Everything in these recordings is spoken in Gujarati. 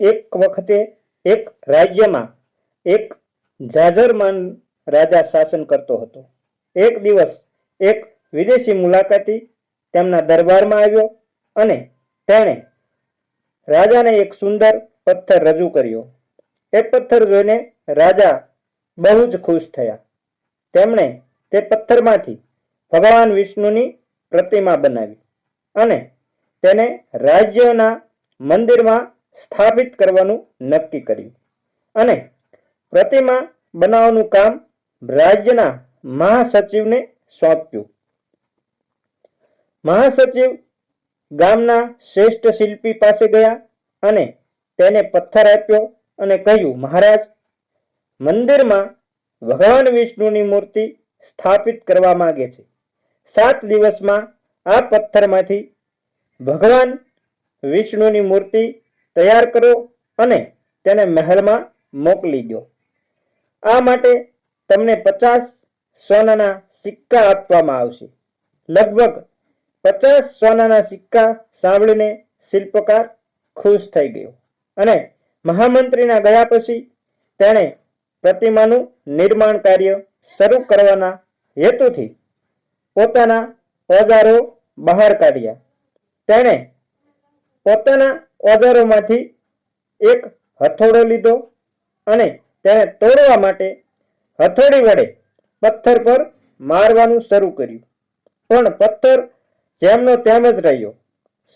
એક વખતે એક રાજ્યમાં એક જાજરમાન રાજા શાસન કરતો હતો. એક દિવસ એક વિદેશી મુલાકાતી તેમના દરબારમાં આવ્યો અને તેણે રાજાને એક સુંદર પથ્થર રજૂ કર્યો. એ પથ્થર જોઈને રાજા બહુ જ ખુશ થયા. તેમણે તે પથ્થરમાંથી ભગવાન વિષ્ણુની પ્રતિમા બનાવી અને તેને રાજ્યના મંદિરમાં સ્થાપિત કરવાનું નક્કી કર્યું. અને પ્રતિમા બનાવવાનું કામ રાજ્યના મહાસચિવને સોંપ્યું. મહાસચિવ ગામના શ્રેષ્ઠ શિલ્પી પાસે ગયા અને તેને પથ્થર આપ્યો અને કહ્યું, મહારાજ, મંદિરમાં ભગવાન વિષ્ણુની મૂર્તિ સ્થાપિત કરવા માંગે છે. સાત દિવસમાં આ પથ્થરમાંથી ભગવાન વિષ્ણુની મૂર્તિ તૈયાર કરો અને તેને મહેલમાં મોકલી દો. આ માટે તમને પચાસ સોનાના સિક્કા આપવામાં આવશે. લગભગ પચાસ સોનાના સિક્કા સાંભળીને શિલ્પકાર ખુશ થઈ ગયો અને મહામંત્રીના ગયા પછી તેણે પ્રતિમાનું નિર્માણ કાર્ય શરૂ કરવાના હેતુથી પોતાના ઓજારો બહાર કાઢ્યા. તેણે પોતાના ઓજારોમાંથી એક હથોડો લીધો અને તેને તોડવા માટે હથોડી વડે પથ્થર પર મારવાનું શરૂ કર્યું. પણ પથ્થર જેમનો તેમ જ રહ્યો.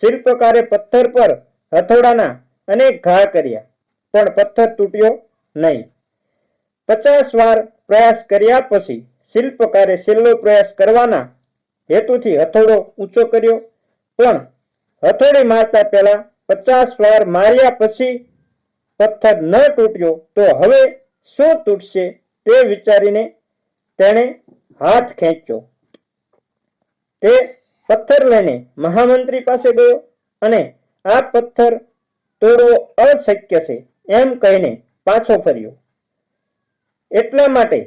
શિલ્પકારે પથ્થર પર હથોડાના અનેક ઘા કર્યા, પણ પથ્થર તૂટ્યો નહીં. પચાસ વાર પ્રયાસ કર્યા પછી શિલ્પકારે છેલ્લો પ્રયાસ કરવાના હેતુથી હથોડો ઊંચો કર્યો, પણ હથોડી મારતા પહેલા પચાસ વાર માર્યા પછી પથ્થર ન તૂટ્યો તો હવે શું તૂટશે તે વિચારીને તેણે હાથ ખેંચ્યો. તે પથ્થર લઈને મહામંત્રી પાસે ગયો અને આ પથ્થર તોડવો અશક્ય છે એમ કહીને પાછો ફર્યો. એટલા માટે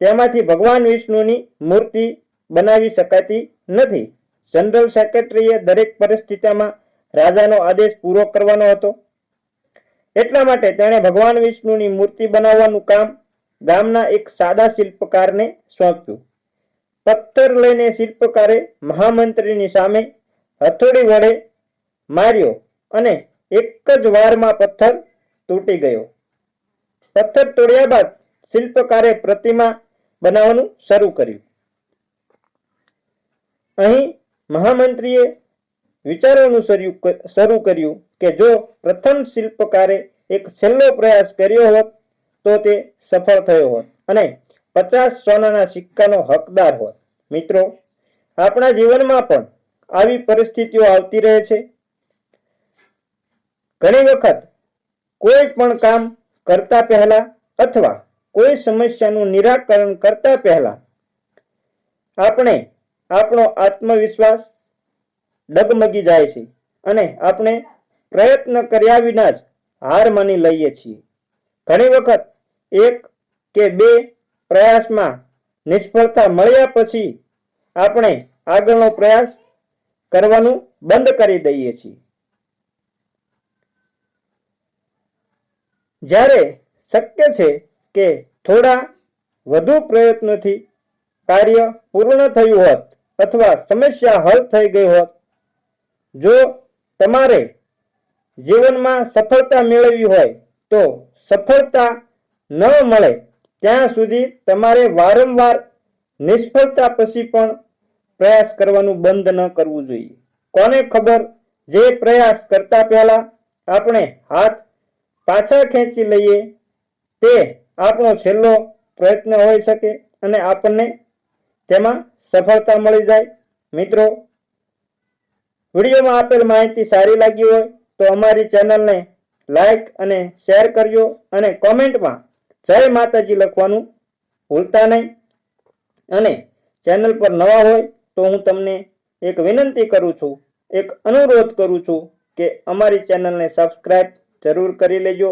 તેમાંથી ભગવાન વિષ્ણુની મૂર્તિ બનાવી શકાતી નથી. જનરલ સેક્રેટરીએ દરેક પરિસ્થિતિમાં રાજાનો આદેશ પૂરો કરવાનો હતો. એટલા માટે તેણે ભગવાન વિષ્ણુની મૂર્તિ બનાવવાનું કામ ગામના એક સાદા શિલ્પકારને સોંપ્યું. પથ્થર લઈને શિલ્પકારે મહામંત્રીની સામે હથોડી વડે માર્યો અને એક જ વારમાં પથ્થર તૂટી ગયો. પથ્થર તોડ્યા બાદ શિલ્પકારે પ્રતિમા બનાવવાનું શરૂ કર્યું. અહીં મહામંત્રીએ વિચારવાનું શરૂ શરૂ કર્યું કે જો પ્રથમ શિલ્પકારે એક છેલ્લો પ્રયાસ કર્યો હોત, તો તે સફળ થયો હોત અને પચાસ સોનાના સિક્કાનો હકદાર હોત. મિત્રો, આપણા જીવનમાં પણ આવી પરિસ્થિતિઓ આવતી રહે છે. ઘણી વખત કોઈ પણ કામ કરતા પહેલા અથવા કોઈ સમસ્યાનું નિરાકરણ કરતા પહેલા આપણે આપણો આત્મવિશ્વાસ ડગમગી જાય છે અને આપણે પ્રયત્ન કર્યા વિના જ હાર માની લઈએ છીએ. ઘણી વખત એક કે બે પ્રયાસમાં નિષ્ફળતા મળ્યા પછી આપણે આગળનો પ્રયાસ કરવાનું બંધ કરી દઈએ છીએ. જ્યારે શક્ય છે કે થોડા વધુ પ્રયત્નોથી કાર્ય પૂર્ણ થયું હોત અથવા સમસ્યા હલ થઈ ગઈ હોત. જો તમારે જીવનમાં સફળતા મેળવવી હોય, તો સફળતા ન મળે ત્યાં સુધી તમારે વારંવાર નિષ્ફળતા પછી પણ પ્રયાસ કરવાનું બંધ ન કરવું જોઈએ. કોને ખબર જે પ્રયાસ કરતા પહેલા આપણે હાથ પાછા ખેંચી લઈએ તે આપણો છેલ્લો પ્રયત્ન હોઈ શકે અને આપણને તેમાં સફળતા મળી જાય. મિત્રો, વિડીયોમાં આપેલ માહિતી સારી લાગી હોય તો અમારી ચેનલને લાઈક અને શેર કરજો અને કોમેન્ટમાં જય માતાજી લખવાનું ભૂલતા નહીં. અને ચેનલ પર નવા હોય તો હું તમને એક વિનંતી કરું છું, એક અનુરોધ કરું છું કે અમારી ચેનલને સબસ્ક્રાઈબ જરૂર કરી લેજો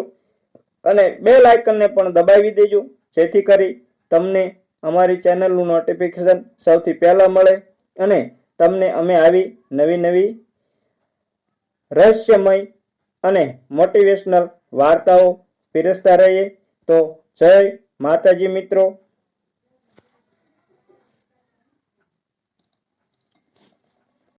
અને બે લાઇકનને પણ દબાવી દેજો, જેથી કરી તમને અમારી ચેનલનું નોટિફિકેશન સૌથી પહેલાં મળે અને તમને અમે આવી નવી નવી રહસ્યમય અને મોટિવેશનલ વાર્તાઓ પીરસતા રહીએ. તો જય માતાજી મિત્રો.